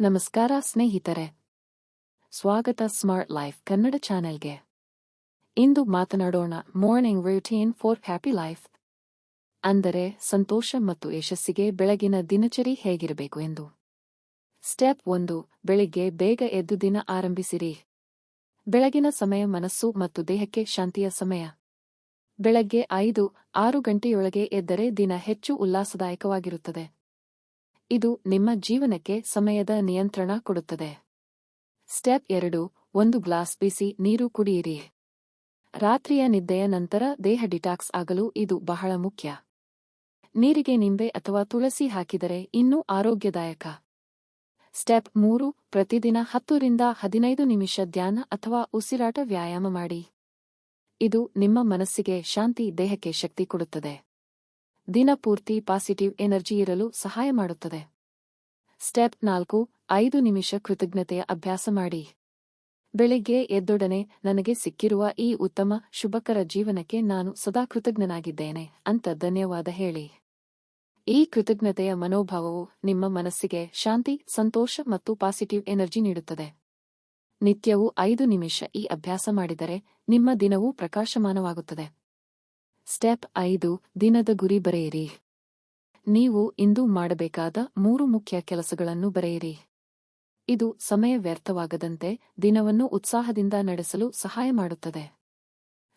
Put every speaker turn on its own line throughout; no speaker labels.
ನಮಸ್ಕಾರ ಸ್ನೇಹಿತರೆ. ಸ್ವಾಗತ ಸ್ಮಾರ್ಟ್ ಲೈಫ್ ಕನ್ನಡ ಚಾನೆಲ್ಗೆ. ಇಂದು ಮಾತನಾಡೋಣ morning routine for happy life ಅಂದರೆ ಸಂತೋಷ ಮತ್ತು ಯಶಸ್ಸಿಗೆ ಬೆಳಗಿನ ದಿನಚರಿ ಹೇಗಿರಬೇಕು ಎಂದು. ಸ್ಟೆಪ್ ಒಂದು, ಬೆಳಿಗ್ಗೆ ಬೇಗ ಎದ್ದು ದಿನ ಆರಂಭಿಸಿರಿ. ಬೆಳಗಿನ ಸಮಯ ಮನಸ್ಸು ಮತ್ತು ದೇಹಕ್ಕೆ ಶಾಂತಿಯ ಸಮಯ. ಬೆಳಗ್ಗೆ ಐದು, ಆರು ಗಂಟೆಯೊಳಗೆ ಎದ್ದರೆ ದಿನ ಹೆಚ್ಚು ಉಲ್ಲಾಸದಾಯಕವಾಗಿರುತ್ತದೆ. ಇದು ನಿಮ್ಮ ಜೀವನಕ್ಕೆ ಸಮಯದ ನಿಯಂತ್ರಣ ಕೊಡುತ್ತದೆ. ಸ್ಟೆಪ್ ಎರಡು, ಒಂದು ಗ್ಲಾಸ್ ಬಿಸಿ ನೀರು ಕುಡಿಯಿರಿ. ರಾತ್ರಿಯ ನಿದ್ದೆಯ ನಂತರ ದೇಹ ಡಿಟಾಕ್ಸ್ ಆಗಲು ಇದು ಬಹಳ ಮುಖ್ಯ. ನೀರಿಗೆ ನಿಂಬೆ ಅಥವಾ ತುಳಸಿ ಹಾಕಿದರೆ ಇನ್ನೂ ಆರೋಗ್ಯದಾಯಕ. ಸ್ಟೆಪ್ ಮೂರು, ಪ್ರತಿದಿನ ಹತ್ತರಿಂದ ಹದಿನೈದು ನಿಮಿಷ ಧ್ಯಾನ ಅಥವಾ ಉಸಿರಾಟ ವ್ಯಾಯಾಮ ಮಾಡಿ. ಇದು ನಿಮ್ಮ ಮನಸ್ಸಿಗೆ ಶಾಂತಿ, ದೇಹಕ್ಕೆ ಶಕ್ತಿ ಕೊಡುತ್ತದೆ. ದಿನಪೂರ್ತಿ ಪಾಸಿಟಿವ್ ಎನರ್ಜಿ ಇರಲು ಸಹಾಯ ಮಾಡುತ್ತದೆ. ಸ್ಟೆಪ್ ನಾಲ್ಕು, ಐದು ನಿಮಿಷ ಕೃತಜ್ಞತೆಯ ಅಭ್ಯಾಸ ಮಾಡಿ. ಬೆಳಿಗ್ಗೆ ಎದ್ದೊಡನೆ ನನಗೆ ಸಿಕ್ಕಿರುವ ಈ ಉತ್ತಮ, ಶುಭಕರ ಜೀವನಕ್ಕೆ ನಾನು ಸದಾ ಕೃತಜ್ಞನಾಗಿದ್ದೇನೆ ಅಂತ ಧನ್ಯವಾದ ಹೇಳಿ. ಈ ಕೃತಜ್ಞತೆಯ ಮನೋಭಾವವು ನಿಮ್ಮ ಮನಸ್ಸಿಗೆ ಶಾಂತಿ, ಸಂತೋಷ ಮತ್ತು ಪಾಸಿಟಿವ್ ಎನರ್ಜಿ ನೀಡುತ್ತದೆ. ನಿತ್ಯವೂ ಐದು ನಿಮಿಷ ಈ ಅಭ್ಯಾಸ ಮಾಡಿದರೆ ನಿಮ್ಮ ದಿನವೂ ಪ್ರಕಾಶಮಾನವಾಗುತ್ತದೆ. ಸ್ಟೆಪ್ ಐದು, ದಿನದ ಗುರಿ ಬರೆಯಿರಿ. ನೀವು ಇಂದು ಮಾಡಬೇಕಾದ ಮೂರು ಮುಖ್ಯ ಕೆಲಸಗಳನ್ನು ಬರೆಯಿರಿ. ಇದು ಸಮಯ ವ್ಯರ್ಥವಾಗದಂತೆ ದಿನವನ್ನು ಉತ್ಸಾಹದಿಂದ ನಡೆಸಲು ಸಹಾಯ ಮಾಡುತ್ತದೆ.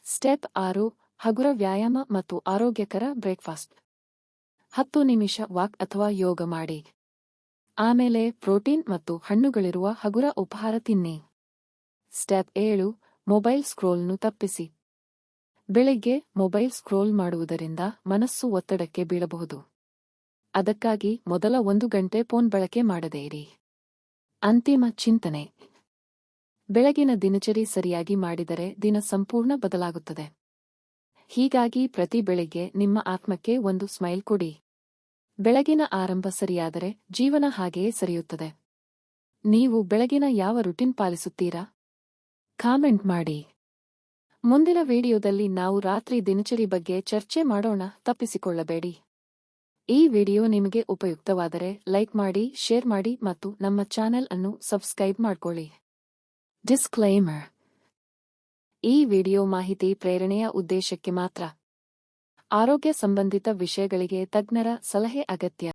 ಸ್ಟೆಪ್ ಆರು, ಹಗುರ ವ್ಯಾಯಾಮ ಮತ್ತು ಆರೋಗ್ಯಕರ ಬ್ರೇಕ್ಫಾಸ್ಟ್. ಹತ್ತು ನಿಮಿಷ ವಾಕ್ ಅಥವಾ ಯೋಗ ಮಾಡಿ. ಆಮೇಲೆ ಪ್ರೋಟೀನ್ ಮತ್ತು ಹಣ್ಣುಗಳಿರುವ ಹಗುರ ಉಪಹಾರ ತಿನ್ನಿ. ಸ್ಟೆಪ್ ಏಳು, ಮೊಬೈಲ್ ಸ್ಕ್ರೋಲ್ನು ತಪ್ಪಿಸಿ. ಬೆಳಿಗ್ಗೆ ಮೊಬೈಲ್ ಸ್ಕ್ರೋಲ್ ಮಾಡುವುದರಿಂದ ಮನಸ್ಸು ಒತ್ತಡಕ್ಕೆ ಬೀಳಬಹುದು. ಅದಕ್ಕಾಗಿ ಮೊದಲ ಒಂದು ಗಂಟೆ ಫೋನ್ ಬಳಕೆ ಮಾಡದೇ ಇರಿ. ಅಂತಿಮ ಚಿಂತನೆ. ಬೆಳಗಿನ ದಿನಚರಿ ಸರಿಯಾಗಿ ಮಾಡಿದರೆ ದಿನ ಸಂಪೂರ್ಣ ಬದಲಾಗುತ್ತದೆ. ಹೀಗಾಗಿ ಪ್ರತಿ ಬೆಳಿಗ್ಗೆ ನಿಮ್ಮ ಆತ್ಮಕ್ಕೆ ಒಂದು ಸ್ಮೈಲ್ ಕೊಡಿ. ಬೆಳಗಿನ ಆರಂಭ ಸರಿಯಾದರೆ ಜೀವನ ಹಾಗೆಯೇ ಸರಿಯುತ್ತದೆ. ನೀವು ಬೆಳಗಿನ ಯಾವ ರುಟೀನ್ ಪಾಲಿಸುತ್ತೀರಾ? ಕಾಮೆಂಟ್ ಮಾಡಿ. ಮುಂದಿನ ವಿಡಿಯೋದಲ್ಲಿ ನಾವು ರಾತ್ರಿ ದಿನಚರಿ ಬಗ್ಗೆ ಚರ್ಚೆ ಮಾಡೋಣ, ತಪ್ಪಿಸಿಕೊಳ್ಳಬೇಡಿ. ಈ ವಿಡಿಯೋ ನಿಮಗೆ ಉಪಯುಕ್ತವಾದರೆ ಲೈಕ್ ಮಾಡಿ, ಶೇರ್ ಮಾಡಿ ಮತ್ತು ನಮ್ಮ ಚಾನೆಲ್ ಅನ್ನು ಸಬ್ಸ್ಕ್ರೈಬ್ ಮಾಡಿಕೊಳ್ಳಿ. ಡಿಸ್ಕ್ಲೈಮರ್. ಈ ವಿಡಿಯೋ ಮಾಹಿತಿ ಪ್ರೇರಣೆಯ ಉದ್ದೇಶಕ್ಕೆ ಮಾತ್ರ. ಆರೋಗ್ಯ ಸಂಬಂಧಿತ ವಿಷಯಗಳಿಗೆ ತಜ್ಞರ ಸಲಹೆ ಅಗತ್ಯ.